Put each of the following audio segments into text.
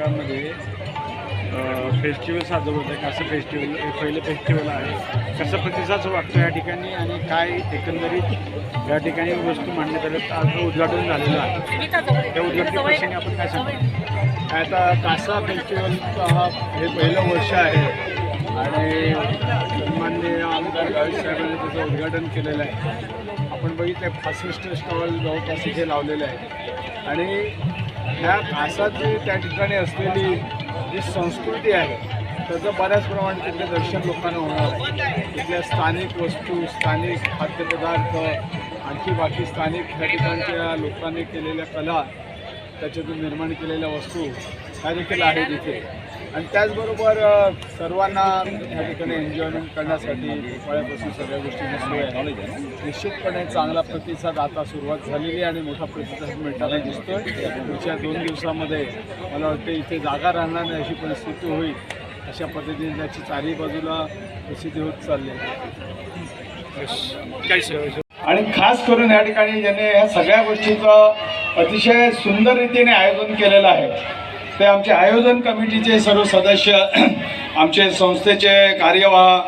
भागामध्ये फेस्टिवल साजरं होतं आहे कसं फेस्टिवल हे पहिलं फेस्टिवल आहे. कसं प्रतिसाद वाटतो या ठिकाणी आणि काय एकंदरीत या ठिकाणी वस्तू मांडण्यात आल्या आज उद्घाटन झालेलं आहे. त्या उद्घाटन प्रसंगी आपण काय सांगतो आता कासा फेस्टिवल हा हे पहिलं वर्ष आहे. आणि माननीय आमदार गावित साहेबांनी त्याचं उद्घाटन केलेलं आहे. आपण बघितलं पासष्ट स्टॉल जवळपास इथे लावलेलं आहे आणि ह्या कासाची त्या ठिकाणी असलेली जी संस्कृती आहे त्याचं बऱ्याच प्रमाणात तिथले दर्शन लोकांना होणार आहे. तिथल्या स्थानिक वस्तू स्थानिक खाद्यपदार्थ आणखी बाकी स्थानिक त्या ठिकाणच्या लोकांनी केलेल्या कला त्याच्यातून निर्माण केलेल्या वस्तू ह्या देखील आहेत इथे. आणि त्याचबरोबर सर्वांना या ठिकाणी एन्जॉयमेंट करण्यासाठी फळ्यापासून सगळ्या गोष्टींची सोय आहे. निश्चितपणे चांगला प्रतिसाद आता सुरुवात झालेली आहे आणि मोठा प्रतिसाद मिळताना दिसतोय. पुढच्या दोन दिवसामध्ये मला वाटतं इथे जागा राहणार नाही अशी परिस्थिती होईल. अशा पद्धतीने त्याची चारही बाजूला प्रसिद्धी होत चालली आहे. आणि खास करून या ठिकाणी ज्याने या सगळ्या गोष्टीचं अतिशय सुंदर रीतीने आयोजन केलेलं आहे. ते आमचे आयोजन कमिटीचे सर्व सदस्य आमचे संस्थेचे कार्यवाह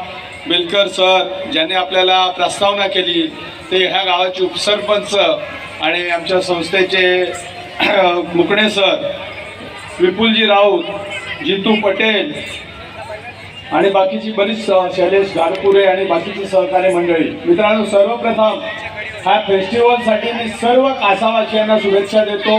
बिलकर सर ज्यांनी आपल्याला प्रस्तावना केली ते ह्या गावाचे उपसरपंच आणि आमच्या संस्थेचे मुकणे सर विपुलजी राऊत जितू पटेल आणि बाकीची बरीच शैलेश गारपुरे आणि बाकीची सहकारी मंडळी. मित्रांनो सर्वप्रथम ह्या फेस्टिवलसाठी मी सर्व कासावासियांना शुभेच्छा देतो.